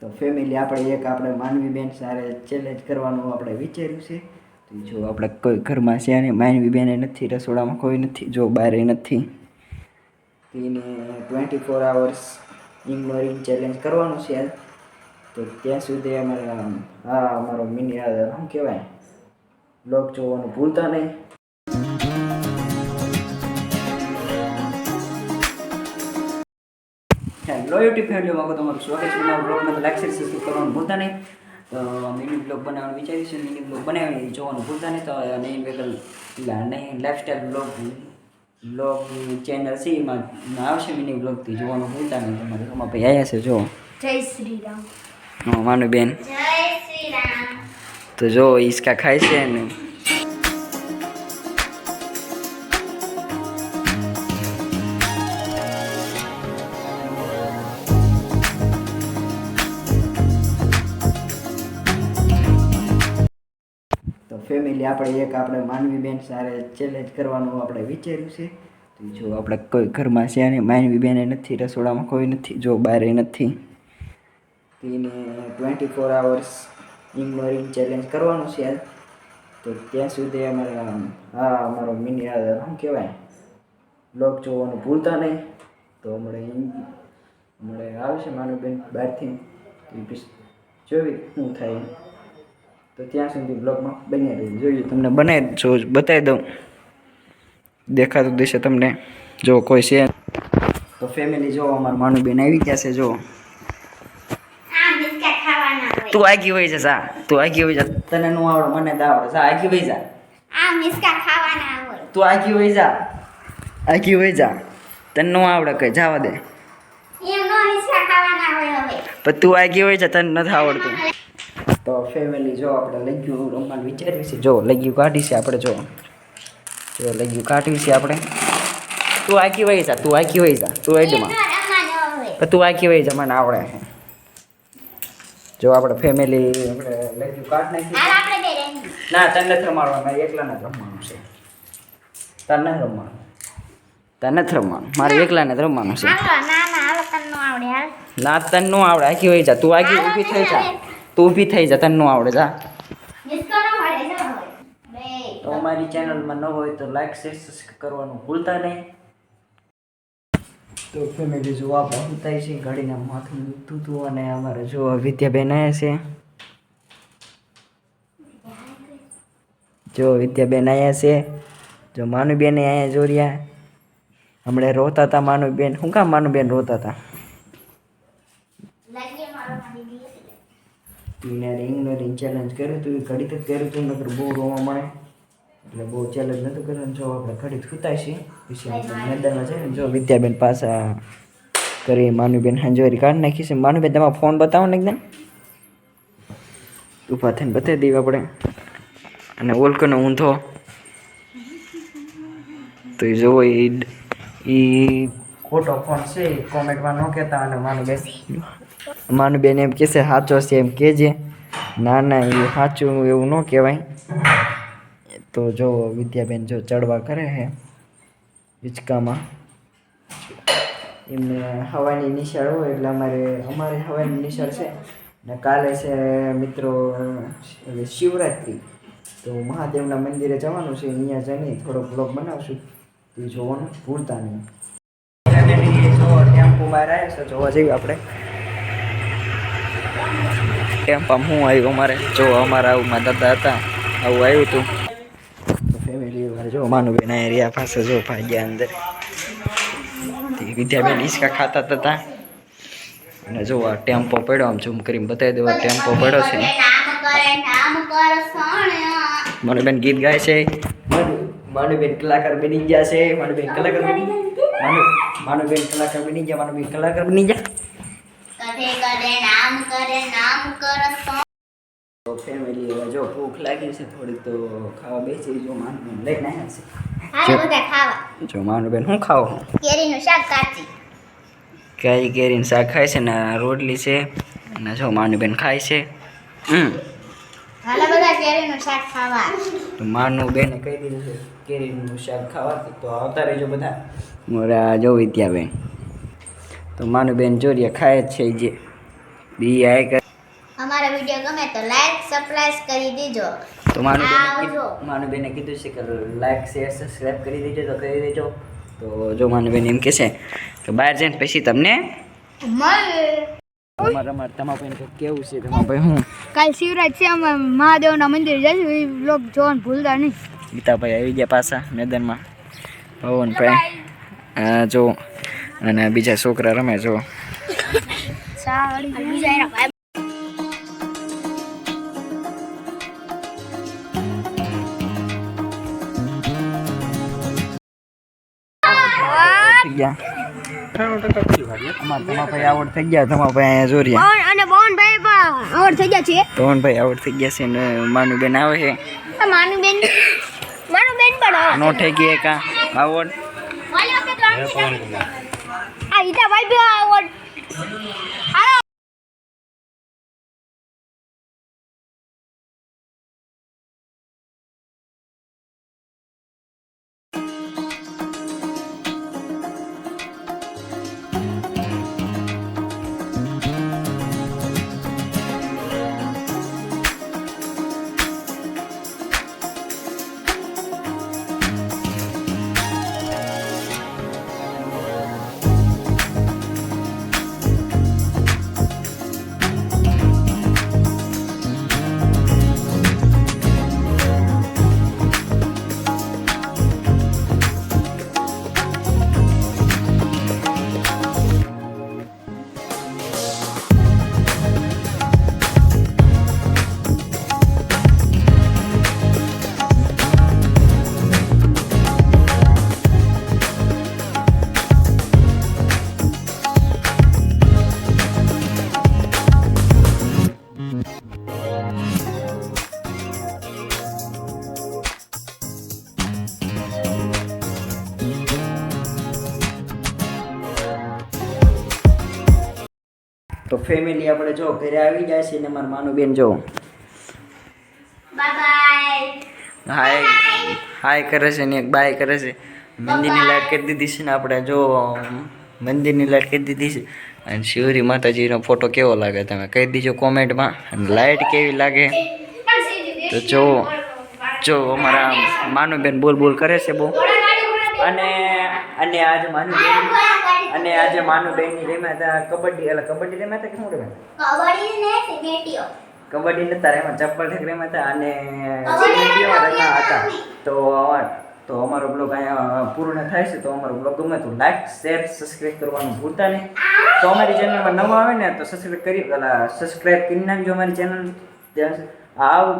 તો ફેમિલી આપણે એક આપણે માનવી બેન સારે ચેલેન્જ કરવાનું આપણે વિચાર્યું છે. તો જો આપણે કોઈ ઘરમાં છે અને માનવી બેન નથી, રસોડામાં કોઈ નથી, જો બહાર નથી. તેને twenty four hours ignoring challenge કરવાનું છે તો ત્યાં સુધી અમારે, આ અમારો મિની શું કહેવાય? બ્લોગ જોવાનું ભૂલતા નહીં. હેલો યુટ્યુબ ફેમિલીમાં તમારું સ્વાગત છે. મારા બ્લોગમાં તો લાઈક શેર સબસ્ક્રાઈબ કરવાનું ભૂલતા નહીં. તો મિની બ્લોગ બનાવવાનું વિચાર્યું છે મિની બ્લોગ બનાવી જોવાનું ભૂલતા નહીં. તો નહીં વેગલ નહીં લાઈફસ્ટાઈલ બ્લોગ બ્લોગ ચેનલ છે. એમાં આવશે મિની બ્લોગથી જોવાનું ભૂલતા નહીં. તમારે એમાં ભાઈ આવ્યા છે જો. જય શ્રી રામ હા માનું બેન. જય શ્રી રામ તો જો ઈસકા ખાય છે ને. ફેમિલી આપણે એક આપણે માનવી બેન સારે ચેલેન્જ કરવાનું આપણે વિચાર્યું છે. તો જો આપણે કોઈ ઘરમાં છે અને માનવી બેન નથી, રસોડામાં કોઈ નથી, જો બહાર નથી. તેને twenty four hours ignoring challenge કરવાનું છે. તો ત્યાં સુધી અમારે હા અમારો મિની શું કહેવાય બ્લોગ જોવાનું ભૂલતા નહીં. તો હમણાં હમણાં આવશે માનવી બેન બહારથી. જોવી શું થાય તો ત્યાં સુધી બ્લોગમાં બની રહી જોઈએ તમને બનાવી જો બતાવી દઉં. દેખાતું દેશે તમને જો કોઈ છે. તો ફેમિલી જો અમારા માનું બેન આવી ગયા છે જો. તું આગી હોય છે સા તું આગી હોય જા. તને નું આવડે મને તો આવડે. સા આગી હોય જા. તું આગી હોય જા. આગી હોય જા. તને નું આવડે કઈ જવા દે. પણ તું આગી હોય છે તને નથી આવડતું. તો ફેમિલી જો આપણે લગ્યું રમવાનું વિચાર્યું છે જો લગ્યું કાઢી છે આપણે જો. જો લગ્યું કાઢ્યું છે આપણે. તું આખી વહી જા તું આખી વહી જા તું એડમાં તું આખી વહી જા મને આવડે. જો આપણે ફેમિલી આપણે લગ્યું કાઢ નાખ્યું ના તને નથી રમાડવાનું એકલાને જ રમવાનું છે. તને રમવાનું. તને નથી રમવાનું મારે એકલાને જ રમવાનું છે. ના તને નો આવડે આખી વહી જા તું આખી ઊભી થઈ જા. તું ઊભી થઈ જા તને નો આવડે જા. તો અમારી ચેનલમાં ન હોય તો લાઈક શેર સબસ્ક્રાઈબ કરવાનું ભૂલતા નહીં. તો ફેમિલી જોવા પહોંચાય થાય છે ઘડીને માથું દુખતું હતું અને અમારે જો વિદ્યાબેન આવ્યા છે. જો વિદ્યાબેન આવ્યા છે જો માનુબેન અહીંયા જોર્યા હમણાં રોતા હતા માનુબેન. શું કામ માનુબેન રોતા હતા લાગીએ મારો મારી દીકરી એને ઇગ્નોરિંગ ચેલેન્જ કર્યું હતું એ ઘડી તક કર્યું હતું નકર બહુ રોવા મળે. એટલે બહુ ચેલેન્જ નહોતું કર્યું. જો આપણે ઘડી સુતાય છે પછી મેદાનમાં છે જો વિદ્યાબેન પાછા કરી માનુબેન હાંજવારી કાઢ નાખી છે. માનુબેન, તમારો ફોન બતાવો ને એકદમ. ઊભા થઈને બતાવી દઈએ આપણે. અને ઓલકોનો ઊંધો. તો એ જોવો, એ ખોટો ફોન છે કોમેન્ટમાં ન કહેતા. અને માનુબેન માનુબેન એમ કહેશે, સાચો છે એમ કહેજે. ના ના, એ સાચું એવું ન કહેવાય. તો જો વિદ્યાબેન જો ચડવા કરે છે હિંચકામાં. એમને હવાની નિશાળ હોય એટલે અમારે અમારે હવાની નિશાળ છે. ને કાલે છે મિત્રો શિવરાત્રિ. તો મહાદેવના મંદિરે જવાનું છે અહીંયા જઈને થોડો બ્લોગ બનાવશું. એ જોવાનું, ભૂલતા નહીં. જો ટેમ્પો બહાર આવ્યા છે, જોવા જઈએ આપણે. ટેમ્પામાં હું આવ્યું અમારે જો અમારા આવું મારા દાદા હતા, આવું આવ્યું હતું. ફેમિલી વાર જો માનુબેન એરિયા પાસે જો ભાગ્યા અંદર. વિદ્યાબેન ઈસકા ખાતા હતા અને જો આ ટેમ્પો પડ્યો, આમ ઝૂમ કરીને બતાવી દેવા ટેમ્પો પડ્યો છે. સોણ્યા માનુબેન ગીત ગાય છે. માનુ- માનુબેન કલાકાર બની ગયા છે. માનુબેન કલાકાર બની માનુ માનુબેન કલાકાર બની ગયા માનુબેન કલાકાર બની ગયા. કથે કરે નામ કરે નામ કર તો. ફેમિલી હવે જો ભૂખ લાગી છે થોડીક તો ખાવા બેસી જો માનુબેન લઈને આવ્યા હાલો બધા ખાવા. જો માનુ બેન હું ખાવ? કેરીનું શાક કાચી. કેરી કેરીનું શાક ખાય છે ને રોટલી છે અને જો માનુબેન ખાય છે. હમ. હાલો બધા કેરીનું શાક ખાવા. તો માનું બેન કહી દીધું છે કેરીનું શાક ખાવાથી તો આવતા રહેજો બધા. મોરા જો વિદ્યાબેન. તો માનું બેન જોરિયા ખાય જ છે જે. બી આય કરે અમારો વીડિયો ગમે તો લાઈક સબસ્ક્રાઇબ કરી દેજો. તો માનુબેન માનુબેને માનું બેને કીધું છે કે લાઈક શેર સબસ્ક્રાઇબ કરી દેજો તો કરી દેજો. તો જો માનું બેન એમ કહેશે કે બહાર જઈને પછી તમને અમારે તમારા ભાઈને કેવું છે તમારા ભાઈ હું કાલ શિવરાજ છે અમે મહાદેવના મંદિર જઈશું એ બ્લોગ જોવાનું ભૂલતા નહીં. ગીતાભાઈ આવી ગયા પાછા મેદાનમાં. પવનભાઈ જો અને બીજા છોકરા રમે જો આવડ થઈ ગયા તમારા ભાઈ અહીંયા જોરિયા અને પવનભાઈ પણ આવડ થઈ ગયા છે. પવનભાઈ આવડ થઈ ગયા છે ને માનું બેન આવે છે. આ માનું બેન માનું બેન પણ નો થઈ ગઈ કા આવડ. આ ઈટાભાઈ બી ફેમિલી આપણે જો ઘરે આવી જાય છે ને મારા માનું બેન જો હાય હાય કરે છે ને એક બાય કરે છે. મંદિરની લાઈટ કરી દીધી છે ને આપણે જો મંદિરની લાઈટ કરી દીધી છે. અને શિવરી માતાજીનો ફોટો કેવો લાગે તમે? કહી દીજો કોમેન્ટમાં અને લાઈટ કેવી લાગે? તો જો જો અમારા માનુબેન બોલ બોલ કરે છે બહુ. અને અને આજે માનુબેન અને આજે માનુબેનની રમ્યા હતા કબડ્ડી એટલે કબડ્ડી રમ્યા હતા કે શું રમ્યા કબડ્ડી ને સિમેટીઓ કબડ્ડી નતા રમ્યા ચપ્પલ ઠેક રમ્યા હતા અને સિમેટીઓ રમ્યા હતા. તો તો અમારો બ્લોગ અહીંયા પૂર્ણ થાય છે તો અમારો બ્લોગ ગમે તો લાઈક શેર સબસ્ક્રાઈબ કરવાનું ભૂલતા નહીં. તો અમારી ચેનલમાં નવા આવે ને તો સબસ્ક્રાઈબ કરી પેલા સબસ્ક્રાઈબ કરી નાખજો અમારી ચેનલ આવ.